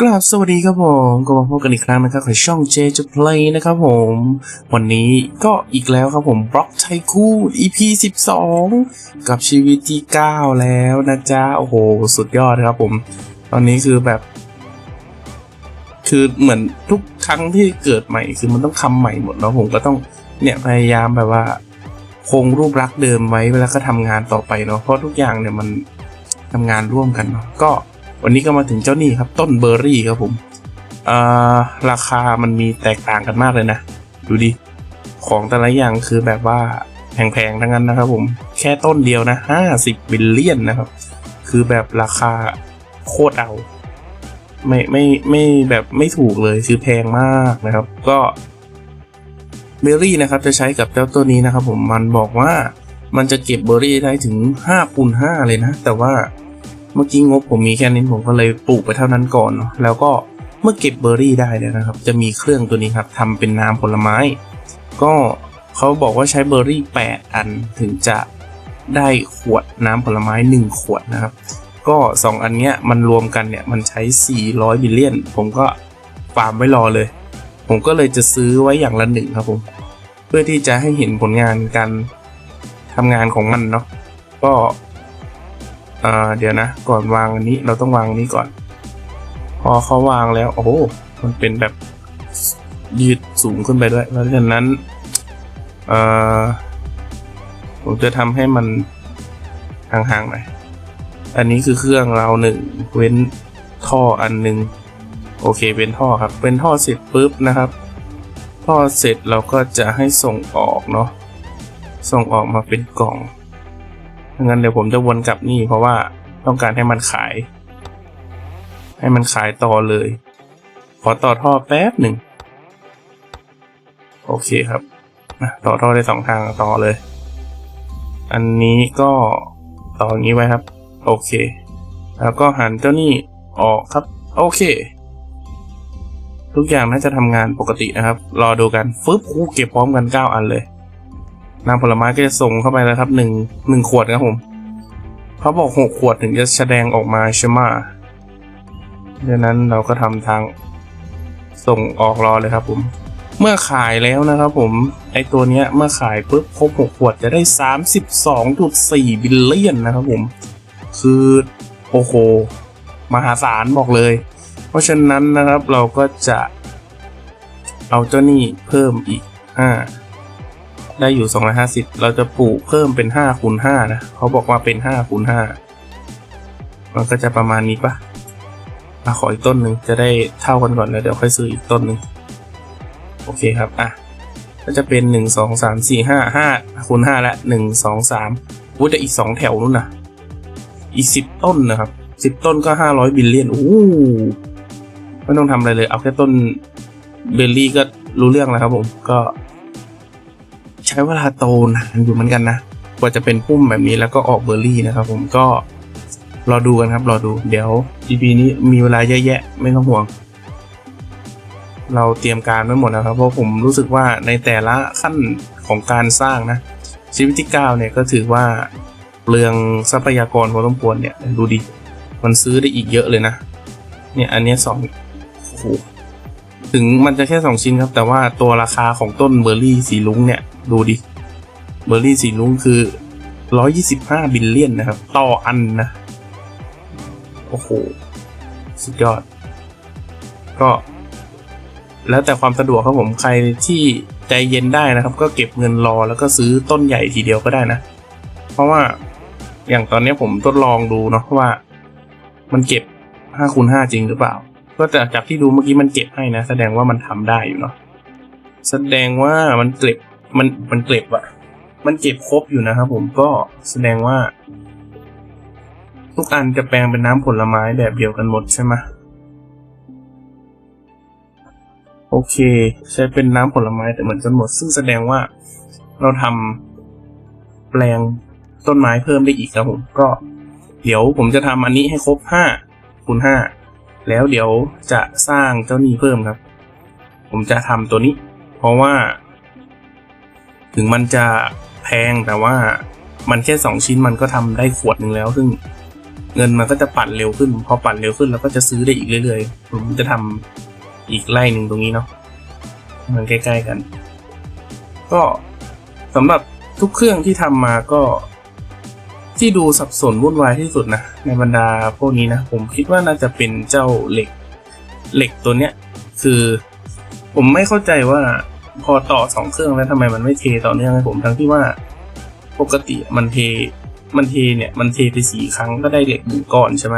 กราบสวัสดีครับผมก็มาพบกันอีกครั้งนะครับกับช่อง J to Play นะครับผม วันนี้ก็อีกแล้วครับผมบล็อกไทคู่ EP 12 กับชีวิตที่ 9 แล้วนะจ๊ะ โอ้โห สุดยอดครับผม ตอนนี้คือแบบ คือเหมือนทุกครั้งที่เกิดใหม่ คือมันต้องทำใหม่หมดเนาะผมก็ต้องเนี่ยพยายามแบบว่า คงรูปลักษณ์เดิมไว้แล้วก็ทำงานต่อไปเนาะเพราะทุกอย่างเนี่ยมัน ทำงานร่วมกันเนาะก็วันนี้ก็มาถึงเจ้านี่ครับต้นเบอร์รี่ครับผมอ่าราคามันมีแตกต่างกันมากเลยนะ ดูดิ ของแต่ละอย่างคือแบบว่าแพงๆทั้งนั้นนะครับผม แค่ต้นเดียวนะห้าสิบบิลเลียนนะครับ คือแบบราคาโคตรเอา ไม่ไม่ไม่แบบไม่ถูกเลยคือแพงมากนะครับ ก็เบอร์รี่นะครับจะใช้กับเจ้าตัวนี้นะครับผมมันบอกว่ามันจะเก็บเบอร์รี่ได้ถึง5คูณ5เลยนะ แต่ว่า เมื่อกี้งบผมมีแค่นี้ผมก็เลยปลูกไปเท่านั้นก่อนเนาะแล้วก็เมื่อเก็บเบอร์รี่ได้แล้วนะครับ จะมีเครื่องตัวนี้ครับทำเป็นน้ำผลไม้ ก็เขาบอกว่าใช้เบอร์รี่ 8 อันถึงจะได้ขวดน้ำผลไม้ 1 ขวดนะครับ ก็ 2 อันเนี้ยมันรวมกันเนี่ยมันใช้ 400 บิลเลียน ผมก็ฟาร์มไว้รอเลย ผมก็เลยจะซื้อไว้อย่างละหนึ่งครับผม เพื่อที่จะให้เห็นผลงานการทำงานของมันเนาะก็ อ่อเดี๋ยวนะ ก่อนวางอันนี้เราต้องวางอันนี้ก่อน พอเขาวางแล้ว โอ้โหมันเป็นแบบยืดสูงขึ้นไปด้วยเพราะฉะนั้นเอ่อผมจะทำให้มันห่างๆหน่อยอันนี้คือเครื่องเราหนึ่งเว้นท่ออันหนึ่งโอเคเป็นท่อครับเป็นท่อเสร็จปุ๊บนะครับ ท่อเสร็จเราก็จะให้ส่งออกเนาะส่งออกมาเป็นกล่อง งั้นเดี๋ยวผมจะวนกลับนี่เพราะว่าต้องการให้มันขาย ให้มันขายต่อเลย ขอต่อท่อแป๊บหนึ่ง โอเคครับต่อท่อได้สองทางต่อเลย อันนี้ก็ต่ออย่างนี้ไว้ครับ โอเค แล้วก็หันเจ้านี่ออกครับ โอเค ทุกอย่างน่าจะทำงานปกตินะครับ รอดูกันฟึบคู่เก็บพร้อมกัน 9 อันเลย น้ำผลไม้ก็จะส่งเข้าไปแล้วครับหนึ่งหนึ่งขวดครับผมเขาบอกหกขวดถึงจะแสดงออกมาใช่ไหมดังนั้นเราก็ทำทางส่งออกรอเลยครับผม เมื่อขายแล้วนะครับผมไอตัวเนี้ยเมื่อขายปุ๊บครบหกขวดจะได้สามสิบสองจุดสี่บิลเลียนนะครับผม คือโอ้โหมหาศาลบอกเลย เพราะฉะนั้นนะครับเราก็จะเอาเจ้านี่เพิ่มอีกห้า ได้อยู่ 250 เราจะปลูกเพิ่มเป็น5คูณ5นะ เขาบอกว่าเป็น5คูณ5มันก็จะประมาณนี้ปะมาขออีกต้นหนึ่งจะได้เท่ากันก่อนแล้วเดี๋ยวค่อยซื้ออีกต้นหนึ่งโอเคครับ อะ ก็จะเป็น 1 2 3 4 5 5คูณ5ละ1 2 3วุ้แต่อีก 2 แถวนู่นนะอีก 10 ต้นนะครับ 10 ต้นก็ 500 บิลเลียนโอ้ไม่ต้องทำอะไรเลย เอาแค่ต้นเบลลี่ก็รู้เรื่องแล้วครับผม ก็ ช้เวลาโตนานอยู่เหมือนกันนะ กว่าจะเป็นพุ่มแบบนี้แล้วก็ออกเบอร์รี่นะครับ ผมก็รอดูกันครับรอดูเดี๋ยว EP นี้มีเวลาเยอะแยะไม่ต้องห่วง เราเตรียมการไว้หมดนะครับ เพราะผมรู้สึกว่าในแต่ละขั้นของการสร้างนะชีวิตที่เก้าเนี่ยก็ถือว่าเปลืองทรัพยากรพอสมควรเนี่ย ดูดิ มันซื้อได้อีกเยอะเลยนะ เนี่ยอันนี้สองโอ้โหถึงมันจะแค่สองชิ้นครับ แต่ว่าตัวราคาของต้นเบอร์รี่สีลุ้งเนี่ย ดูดิเบอร์รี่สีลุ้งคือร้อยี่สิบห้าบิลเลียนนะครับ ต่ออันนะ โอ้โห สุดยอด ก็ แล้วแต่ความสะดวกครับผมใครที่ใจเย็นได้นะครับ ก็เก็บเงินรอแล้วก็ซื้อต้นใหญ่ทีเดียวก็ได้นะ เพราะว่าอย่างตอนนี้ผมทดลองดูเนาะว่า มันเก็บห้าคูณห้าจริงหรือเปล่า ก็จากจากที่ดูเมื่อกี้มันเก็บให้นะ แสดงว่ามันทำได้อยู่เนาะแสดงว่ามันเก็บ มันมันเก็บอะมันเก็บครบอยู่นะครับผมก็แสดงว่า ทุกอันจะแปลงเป็นน้ำผลไม้แบบเดียวกันหมดใช่ไหมโอเค ใช้เป็นน้ำผลไม้แต่เหมือนกันหมด ซึ่งแสดงว่าเราทำแปลงต้นไม้เพิ่มได้อีกครับผมก็เดี๋ยวผมจะทำอันนี้ให้ครบห้าคูณห้าแล้วเดี๋ยวจะสร้างเจ้านี้เพิ่มครับ ผมจะทำตัวนี้ เพราะว่า ถึงมันจะแพงแต่ว่ามันแค่สองชิ้นมันก็ทำได้ขวดหนึ่งแล้ว ซึ่งเงินมันก็จะปั่นเร็วขึ้น พอปั่นเร็วขึ้นเราก็จะซื้อได้อีกเรื่อยๆ ผมจะทำอีกไล่หนึ่งตรงนี้เนาะมันใกล้ๆกัน ก็สำหรับทุกเครื่องที่ทำมาก็ที่ดูสับสนวุ่นวายที่สุดนะ ในบรรดาพวกนี้นะ ผมคิดว่าน่าจะเป็นเจ้าเหล็กเหล็กตัวเนี้ย คือผมไม่เข้าใจว่า พอต่อสองเครื่องแล้วทำไมมันไม่เทต่อเนื่องให้ผมทั้งที่ว่า ปกติมันเทมันเทเนี่ยมันเทไปสี่ครั้งก็ได้เหล็กหนึ่งก้อนใช่ไหม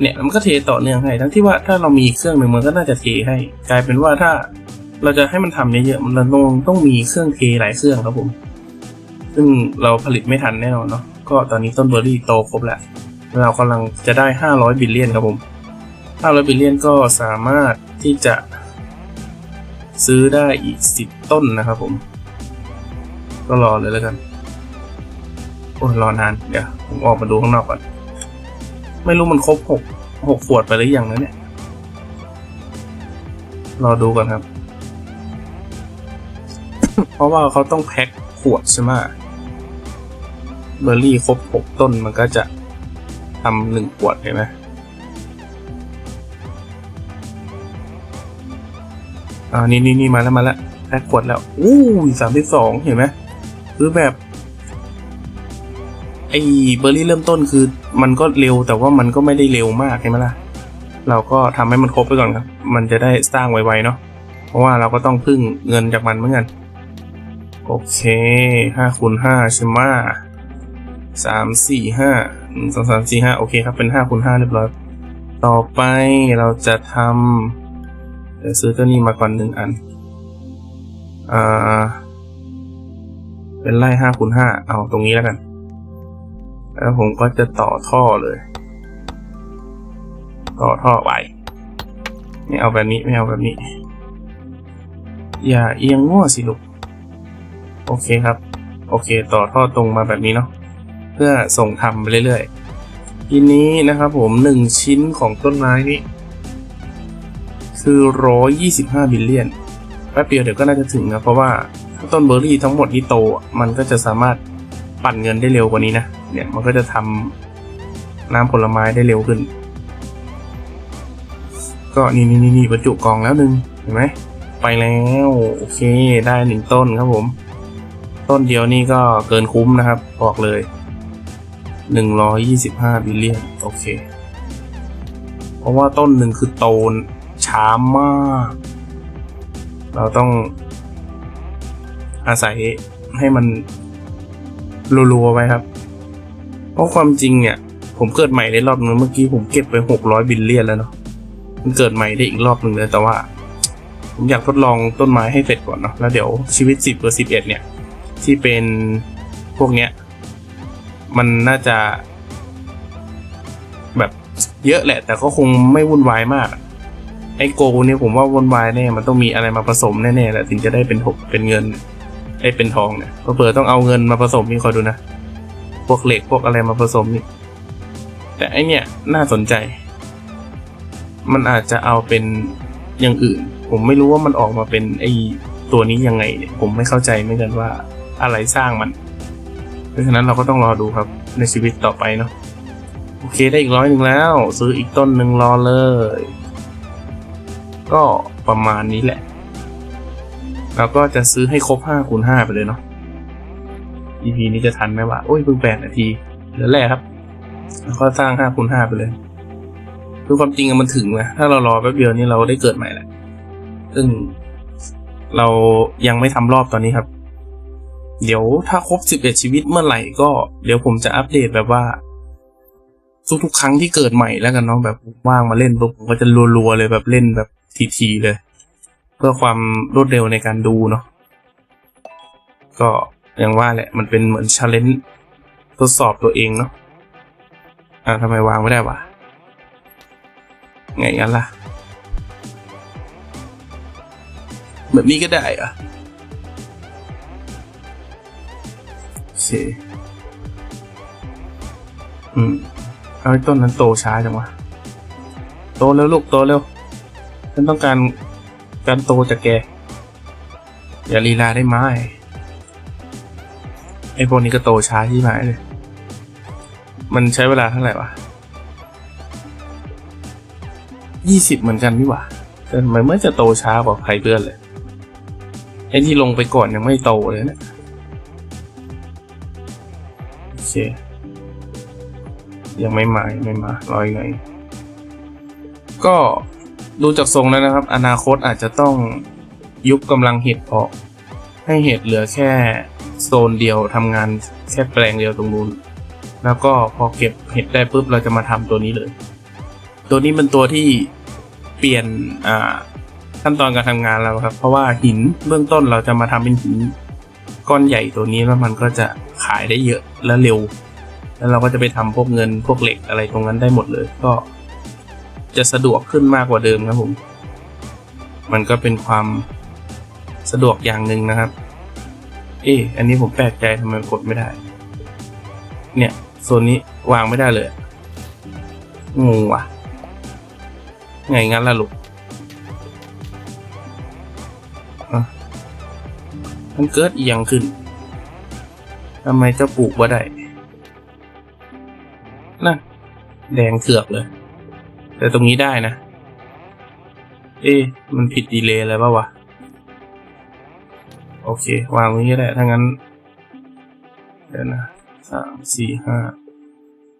เนี่ยมันก็เทต่อเนื่องให้ ทั้งที่ว่าถ้าเรามีเครื่องหนึ่งมันก็น่าจะเทให้ กลายเป็นว่าถ้าเราจะให้มันทำเยอะๆมันต้องต้องมีเครื่องเทหลายเครื่องครับผม ซึ่งเราผลิตไม่ทันแน่นอนเนาะก็ตอนนี้ต้นเบอร์รี่โตครบแล้ว เรากำลังจะได้ 500 บิลเลียนครับผม 500 บิลเลียนก็สามารถที่จะ ซื้อได้อีก 10 ต้นนะครับผม ก็รอเลยแล้วกัน โอ้ยรอนาน เดี๋ยว ผมออกมาดูข้างนอกก่อน ไม่รู้มันครบหกหกขวดไปหรือยังนะเนี่ย รอดูก่อนครับ เพราะว่าเขาต้องแพ็คขวดใช่ไหมเบอร์รี่ครบหกต้นมันก็จะทำหนึ่งขวดเห็นไหม อ่านี่นี่นี่มาแล้วมาแล้วแพ็คขวดแล้วอู้สามสิบสองเห็นไหมคือแบบไอ้เบอร์รี่เริ่มต้นคือ มันก็เร็วแต่ว่ามันก็ไม่ได้เร็วมากใช่ไหมล่ะ เราก็ทำให้มันครบไปก่อนครับ มันจะได้สร้างไวๆเนาะเพราะว่าเราก็ต้องพึ่งเงินจากมันเหมือนกัน โอเคห้าคูณห้าใช่ไหมสามสี่ห้าสองสามสี่ห้าโอเคครับเป็นห้าคูณห้าเรียบร้อย ต่อไปเราจะทำ เดี๋ยวซื้อตัวนี้มาก่อนหนึ่งอัน อ่า เป็นไล่ห้าคูณห้าเอาตรงนี้แล้วกัน แล้วผมก็จะต่อท่อเลย ต่อท่อไปไม่เอาแบบนี้ไม่เอาแบบนี้ อย่าเอียงง้อสิลูก โอเคครับ โอเค ต่อท่อตรงมาแบบนี้เนาะ เพื่อส่งทำไปเรื่อยๆทีนี้นะครับผมหนึ่งชิ้นของต้นไม้นี้ คือร้อยยี่สิบห้าบิลเลียนแป๊บเดียวเดี๋ยวก็น่าจะถึงนะเพราะว่าต้นเบอร์รี่ทั้งหมดนี้โตมันก็จะสามารถปั่นเงินได้เร็วกว่านี้นะเนี่ยมันก็จะทำน้ำผลไม้ได้เร็วขึ้น ก็นี่นี่นี่นี่บรรจุกล่องแล้วหนึ่งเห็นไหมไปแล้วโอเคได้หนึ่งต้นครับผม ต้นเดียวนี่ก็เกินคุ้มนะครับบอกเลยหนึ่งร้อยยี่สิบห้าบิลเลียนโอเค เพราะว่าต้นหนึ่งคือโต ช้ามาก เราต้องอาศัยให้มันรัวๆไว้ครับ เพราะความจริงเนี่ย ผมเกิดใหม่ได้รอบนึงเมื่อกี้ผมเก็บไปหกร้อยบิลเลียนแล้วเนาะมันเกิดใหม่ได้อีกรอบหนึ่งเลยแต่ว่า ผมอยากทดลองต้นไม้ให้เสร็จก่อนเนาะแล้วเดี๋ยวชีวิตสิบเปอร์สิบเอ็ดเนี่ย ที่เป็นพวกเนี้ย มันน่าจะ แบบเยอะแหละ แต่ก็คงไม่วุ่นวายมาก ไอ้โกเนี่ยผมว่าวนวายแน่มันต้องมีอะไรมาผสมแน่ๆแหละถึงจะได้เป็นหกเป็นเงินไอยเป็นทองเนี่ยเผื่อต้องเอาเงินมาผสมนี่คอยดูนะ พวกเหล็กพวกอะไรมาผสมนี่ แต่ไอเนี่ยน่าสนใจ มันอาจจะเอาเป็นอย่างอื่น ผมไม่รู้ว่ามันออกมาเป็นไอตัวนี้ยังไงเนี่ยผมไม่เข้าใจเหมือนกันว่าอะไรสร้างมัน เพราะฉะนั้นเราก็ต้องรอดูครับในชีวิตต่อไปเนาะโอเคได้อีกร้อยหนึ่งแล้ว ซื้ออีกต้นหนึ่งรอเลย ก็ประมาณนี้แหละเราก็จะซื้อให้ครบห้าคูณห้าไปเลยเนาะ EP นี้จะทันไหมวะโอ้ยเพิ่งแปดนาทีเหลือแรกครับ แล้วก็สร้างห้าคูณห้าไปเลยคือความจริงมันถึงนะถ้าเรารอแป๊บเดียวนี่เราได้เกิดใหม่แหละซึ่งเรายังไม่ทำรอบตอนนี้ครับ เดี๋ยวถ้าครบสิบเอ็ดชีวิตเมื่อไหร่ก็เดี๋ยวผมจะอัปเดตแบบว่า ทุกๆครั้งที่เกิดใหม่แล้วกันเนาะแบบว่างมาเล่นปุ๊บผมก็จะรัวๆเลยแบบเล่นแบบ ทีๆเลย เพื่อความรวดเร็วในการดูเนาะก็อย่างว่าแหละมันเป็นเหมือนชาเลนจ์ทดสอบตัวเองเนาะอ่าทำไมวางไม่ได้วะไงงั้นล่ะ แบบนี้ก็ได้อะโอเคอืมเอาไอ้ต้นนั้นโตช้าจังวะ โตเร็วลูก โตเร็ว ฉันต้องการการโตจากแก อย่าลีลาได้ไหมไอ้พวกนี้ก็โตช้าที่หมายเลย มันใช้เวลาเท่าไหร่วะยี่สิบเหมือนกันนี่หว่าแต่ทำไมันไม่จะโตช้ากว่าใครเพื่อนเลย ไอ้ที่ลงไปก่อนยังไม่โตเลยเนะโอเคยังไม่มาไม่มารออีกหน่อยก็ ดูจากทรงแล้วนะครับ อนาคตอาจจะต้องยุบกำลังเห็ดออก ให้เห็ดเหลือแค่โซนเดียวทำงานแค่แปลงเดียวตรงนู้นแล้วก็พอเก็บเห็ดได้ปุ๊บเราจะมาทำตัวนี้เลย ตัวนี้เป็นตัวที่เปลี่ยนขั้นตอนการทำงานแล้วครับ เพราะว่าหินเบื้องต้นเราจะมาทำเป็นหินก้อนใหญ่ตัวนี้แล้วมันก็จะขายได้เยอะและเร็ว แล้วเราก็จะไปทำพวกเงินพวกเหล็กอะไรตรงนั้นได้หมดเลย ก็ จะสะดวกขึ้นมากกว่าเดิมครับผม มันก็เป็นความสะดวกอย่างหนึ่งนะครับ เอ๊อันนี้ผมแปลกใจทำไมกดไม่ได้ เนี่ยโซนนี้วางไม่ได้เลยงงว่ะ ไงงั้นล่ะลูกอะมันเกิดอียงขึ้นทำไมเจ้าปลูกว่าได้ น่ะ แดงเถือกเลย แต่ตรงนี้ได้นะ เอ๊ะมันผิดดีเลย์อะไรป่าวะ โอเค วางตรงนี้ก็ได้ถ้างั้น เดี๋ยวนะสามสี่ห้า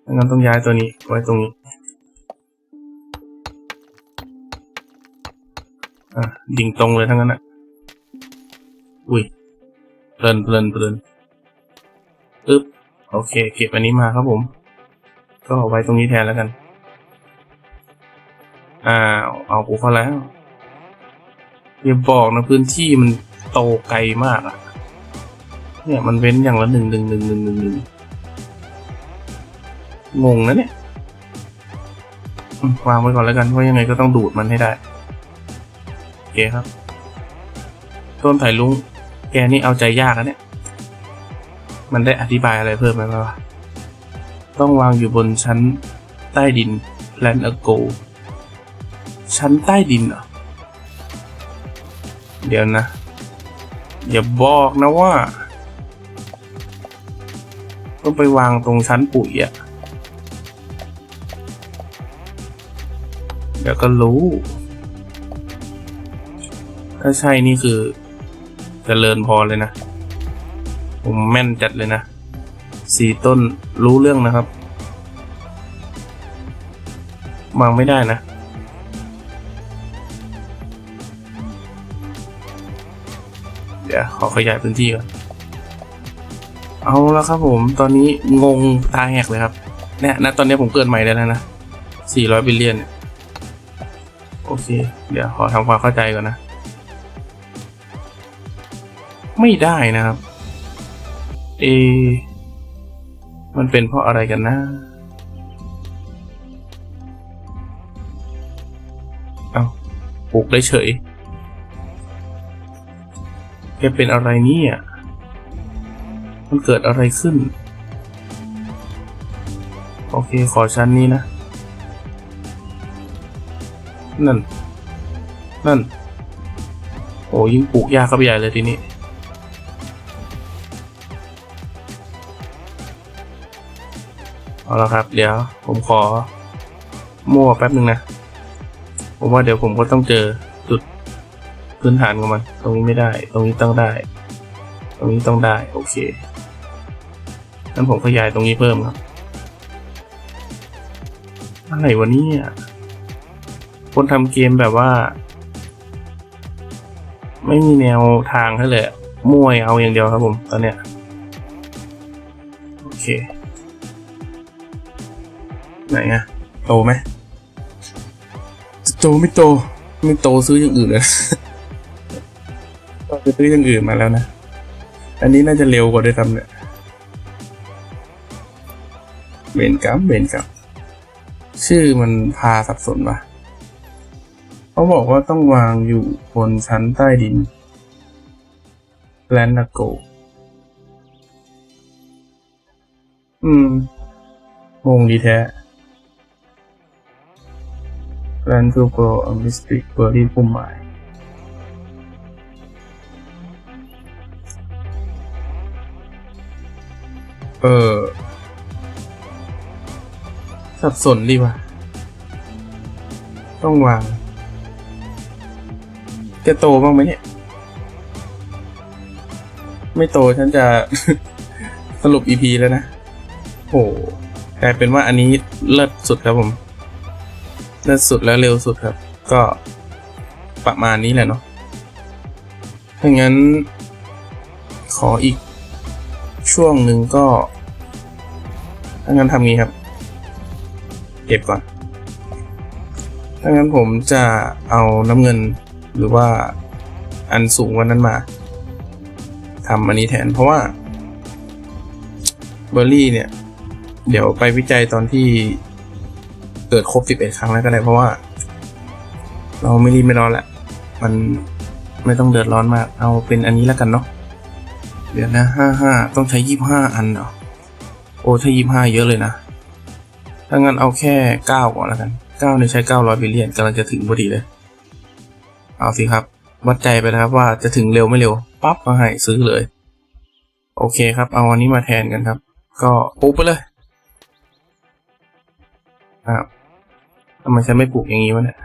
ถ้างั้นต้องย้ายตัวนี้ไว้ตรงนี้ อะ ดิ่งตรงเลยทั้งนั้นอะ อุ้ยเพลินเพลินเพลินอึ๊บ โอเค เก็บอันนี้มาครับผม ก็เอาไว้ตรงนี้แทนแล้วกัน อ้าวเอากูเข้าแล้วอย่าบอกนะพื้นที่มันโตไกลมากอะเนี่ยมันเว้นอย่างละหนึ่งหนึ่งหนึ่งหนึ่งหนึ่งหนึ่งงงนะเนี่ยวางไว้ก่อนแล้วกันเพราะยังไงก็ต้องดูดมันให้ได้โอเคครับ ต้นไผ่ลุงแกนี่เอาใจยากนะเนี่ย มันได้อธิบายอะไรเพิ่มไหมวะต้องวางอยู่บนชั้นใต้ดิน plan a go ชั้นใต้ดินเหรอ เดี๋ยวนะ อย่าบอกนะว่า ต้องไปวางตรงชั้นปุ๋ยอะเดี๋ยวก็รู้ ถ้าใช่นี่คือจเจริญพอเลยนะ ผมแม่นจัดเลยนะสี่ต้นรู้เรื่องนะครับวางไม่ได้นะ เดี๋ยวขอขยายพื้นที่ก่อน เอาแล้วครับผมตอนนี้งงตาแหกเลยครับ เนี่ยนะตอนนี้ผมเกิดใหม่ได้แล้วนะ400บิลเลียน โอเค เดี๋ยวขอทำความเข้าใจก่อนนะ ไม่ได้นะครับ เอ มันเป็นเพราะอะไรกันนะเอาปลูกได้เฉย แกเป็นอะไรเนี่ย มันเกิดอะไรขึ้น โอเคขอชั้นนี้นะ นั่น นั่น โอ้ยิ่งปลูกยากเข้าไปใหญ่เลยทีนี้ เอาละครับ เดี๋ยว ผมขอมั่วแป๊บหนึ่งนะ ผมว่าเดี๋ยวผมก็ต้องเจอ พื้นฐานของมันตรงนี้ไม่ได้ ตรงนี้ต้องได้ ตรงนี้ต้องได้ โอเคงั้นผมขยายตรงนี้เพิ่มครับอะไรวะเนี่ยคนทำเกมแบบว่า ไม่มีแนวทางให้เลยมั่วเอาอย่างเดียวครับผม ตอนเนี้ย โอเค ไหนอะโตไหมโตไม่โต ไม่โตซื้ออย่างอื่นเลย ไปซื้ออย่างอื่นมาแล้วนะ อันนี้น่าจะเร็วกว่าด้วยซ้ำเนี่ยเบนกัมเบนกัมชื่อมันพาสับสนว่ะเขาบอกว่าต้องวางอยู่บนชั้นใต้ดินแลนนาโก อืมงงดีแท้ Plan to grow a mystic berry ปุ่มหมาย เออ สับสนดีว่ะ ต้องวาง จะโตบ้างไหมเนี่ย ไม่โตฉันจะ สรุป EP แล้วนะโอ้กลายเป็นว่าอันนี้เลิศสุดครับผม เลิศสุดแล้วเร็วสุดครับ ก็ประมาณนี้แหละเนาะถ้างั้นขออีก ช่วงหนึ่งก็ ถ้างั้นทำงี้ครับ เก็บก่อน ถ้างั้นผมจะเอาน้ำเงินหรือว่าอันสูงกวันนั้นมาทำอันนี้แทนเพราะว่าเบอร์รี่เนี่ย เดี๋ยวไปวิจัยตอนที่เกิดครบ 11 ครั้งแล้วก็ได้เพราะว่า เราไม่รีบไม่ร้อนแหละ มันไม่ต้องเดือดร้อนมาก เอาเป็นอันนี้แล้วกันเนาะ เดี๋ยวนะห้าห้าต้องใช้ยี่ห้าอันเหรอโอ้ถ้ายี่ห้าเยอะเลยนะถ้างั้นเอาแค่เก้าก่อนแล้วกันเก้าเนี่ยใช้เก้าร้อยบิลเลียนกำลังจะถึงพอดีเลย เอาสิครับ วัดใจไปนะครับว่าจะถึงเร็วไม่เร็วปั๊บก็ให้ซื้อเลย โอเคครับ เอาอันนี้มาแทนกันครับ ก็ปุ๊บไปเลยอ้าวทำไมฉันไม่ปลูกอย่างนี้วะเนี่ย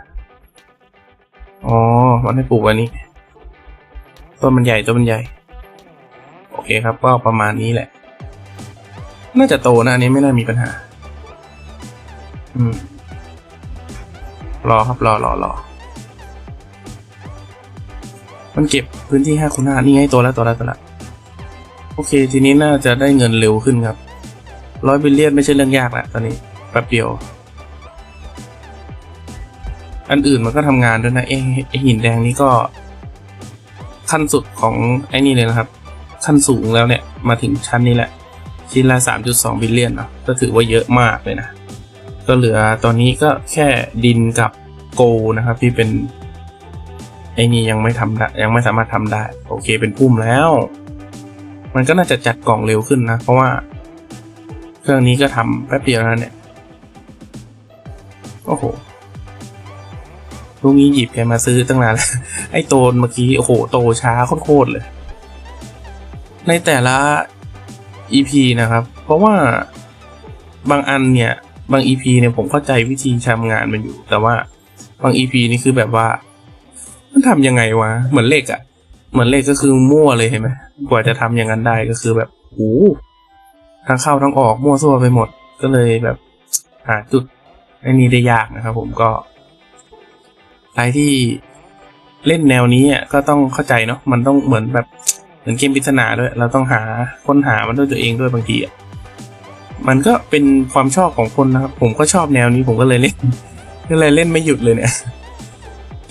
อ๋อมันให้ปลูกอันนี้ต้นมันใหญ่ต้นมันใหญ่ โอเคครับก็ประมาณนี้แหละ น่าจะโตนะอันนี้ไม่น่ามีปัญหา อืม รอครับรอรอรอมันเก็บพื้นที่ห้คูณห้านี่ไงตัวแล้วตัวแล้วตัวแล้วโอเค ทีนี้น่าจะได้เงินเร็วขึ้นครับร้อยบิลเลียนไม่ใช่เรื่องยากละตอนนี้แป๊บเดียว อันอื่นมันก็ทำงานด้วยนะเอ้ไอหินแดงนี้ก็ขั้นสุดของไอ้นี่เลยนะครับ ขั้นสูงแล้วเนี่ย มาถึงชั้นนี้แหละ ชิ้นละสามจุดสองบิลเลียนเนาะก็ถือว่าเยอะมากเลยนะ ก็เหลือตอนนี้ก็แค่ดินกับโกนะครับที่เป็นไอ้นี่ยังไม่ทำได้ยังไม่สามารถทำได้ โอเคเป็นพุ่มแล้ว มันก็น่าจะจัดกล่องเร็วขึ้นนะ เพราะว่า เครื่องนี้ก็ทำแป๊บเดียวนะเนี่ย โอ้โหลูกนี้หยิบแกมาซื้อตั้งนานแล้ว ไอ้โตนเมื่อกี้ โอ้โห โตช้าโคตรเลย ในแต่ละ EP นะครับ เพราะว่าบางอันเนี่ย บาง EP เนี่ยผมเข้าใจวิธีทำงานมันอยู่ แต่ว่าบาง EP นี่คือแบบว่า มันทำยังไงวะ เหมือนเลขอะเหมือนเลขก็คือมั่วเลยเห็นไหมกว่าจะทำอย่างนั้นได้ก็คือแบบโอ้ทั้งเข้าทั้งออกมั่วซั่วไปหมด ก็เลยแบบหาจุดไอ้นี้ได้ยากนะครับผมก็ใครที่เล่นแนวนี้อะก็ต้องเข้าใจเนาะมันต้องเหมือนแบบ เหมือนเกมปริศนาด้วย เราต้องหาค้นหามันด้วยตัวเองด้วยบางทีอะมันก็เป็นความชอบของคนนะครับ ผมก็ชอบแนวนี้ผมก็เลยเล่นก็เลยเล่นไม่หยุดเลยเนี่ย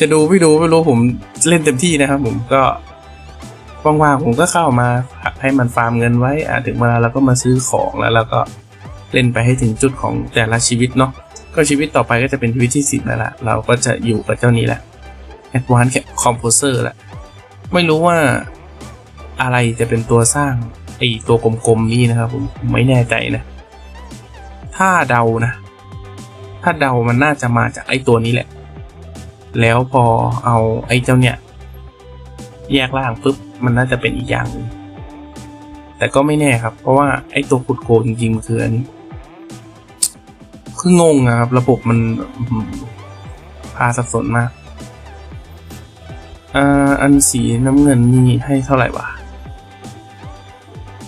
จะดูไม่ดูไม่รู้ผมเล่นเต็มที่นะครับ ผมก็ว่างๆผมก็เข้ามาให้มันฟาร์มเงินไว้อะถึงเวลาเราก็มาซื้อของแล้วเราก็เล่นไปให้ถึงจุดของแต่ละชีวิตเนาะก็ชีวิตต่อไปก็จะเป็นชีวิตที่สิบแล้วล่ะ เราก็จะอยู่กับเจ้านี้แหละ Advanced Composer แหละ ไม่รู้ว่า อะไรจะเป็นตัวสร้างไอตัวกลมๆนี้นะครับผมไม่แน่ใจนะ ถ้าเดานะ ถ้าเดามันน่าจะมาจากไอตัวนี้แหละ แล้วพอเอาไอ้เจ้าเนี่ย แยกล่างปุ๊บมันน่าจะเป็นอีกอย่างหนึงแต่ก็ไม่แน่ครับ เพราะว่าไอ้ตัวขุดโกจริงๆมันคืออันนี้คืองงอะครับ ระบบมันพาสับสนมากอ่าอันสีน้ำเงินนี่ให้เท่าไหร่วะ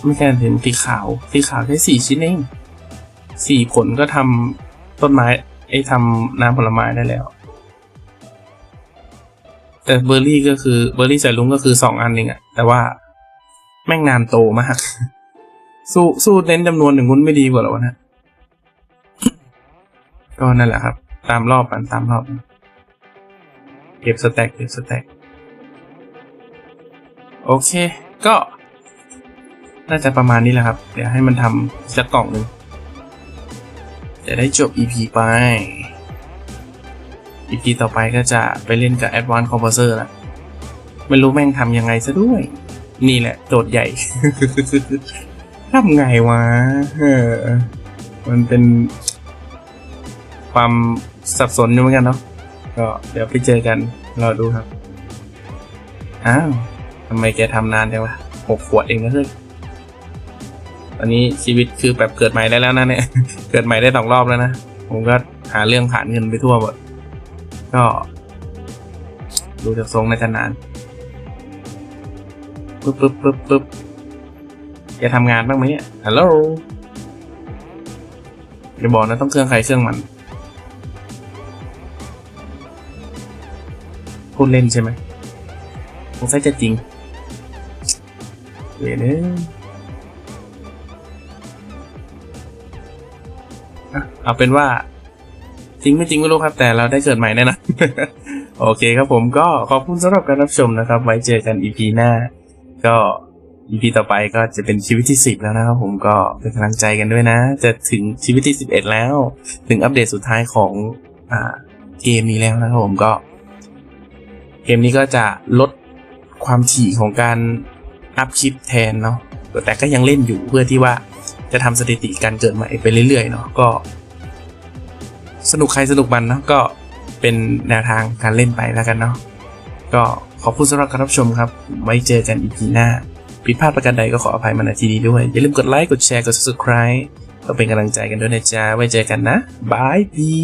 ไม่แค่เห็นสีขาว สีขาวแค่สี่ชิ้นเองสี่ผลก็ทำต้นไม้ไอ้ทำน้ำผลไม้ได้แล้ว แต่เบอร์รี่ก็คือเบอร์รี่ใส่ลุงก็คือสองอันเองอะแต่ว่าแม่งนานโตมาก สู้สู้เน้นจำนวนหนึ่งมุนไม่ดีกว่าหรอนะ ก็นั่นแหละครับ ตามรอบกันตามรอบ เก็บสแต็กเก็บสแต็กโอเค ก็ น่าจะประมาณนี้แหละครับ เดี๋ยวให้มันทำสักกล่องหนึ่งจะได้จบ EP ไป EP ต่อไปก็จะไปเล่นกับ Advanced Composer ละไม่รู้แม่งทำยังไงซะด้วย นี่แหละโจทย์ใหญ่ ทำไงวะมันเป็นความสับสนอยู่เหมือนกันเนาะก็เดี๋ยวไปเจอกันรอดูครับ อ้าวทำไมแกทำนานจังวะหกขวดเองนะเพื่อ ตอนนี้ชีวิตคือแบบเกิดใหม่ได้แล้วนะเนี่ย เกิดใหม่ได้สองรอบแล้วนะ ผมก็หาเรื่องผ่านเงินไปทั่วหมด ก็ดูจากทรงน่าจะนานปึ๊บปึ๊บปึ๊บปึ๊บจะทำงานบ้างไหมเนี่ย ฮัลโหลอย่าบอกนะต้องเครื่องใครเครื่องมันพูดเล่นใช่ไหมสงสัยจะจริงเดี๋ยวนะ เอาเป็นว่าจริงไม่จริงไม่รู้ครับ แต่เราได้เกิดใหม่แน่นะ โอเคครับผมก็ขอบคุณสำหรับการรับชมนะครับ ไว้เจอกัน EP หน้า ก็ EP ต่อไปก็จะเป็นชีวิตที่ 10 แล้วนะครับผมก็เป็นกำลังใจกันด้วยนะ จะถึงชีวิตที่ 11 แล้ว ถึงอัปเดตสุดท้ายของอ่าเกมนี้แล้วนะครับผมก็ เกมนี้ก็จะลดความถี่ของการอัพคลิปแทนเนาะแต่ก็ยังเล่นอยู่เพื่อที่ว่าจะทำสถิติการเกิดใหม่ไปเรื่อยๆเนาะก็ สนุกใครสนุกมันเนาะก็เป็นแนวทางการเล่นไปแล้วกันเนาะก็ขอบคุณสำหรับการรับชมครับ ไว้เจอกันอีพีหน้า ผิดพลาดประการใดก็ขออภัยมาณที่นี้ด้วย อย่าลืมกดไลค์ กดแชร์ กด subscribe ก็เป็นกำลังใจกันด้วยนะจ๊ะ ไว้เจอกันนะบายดี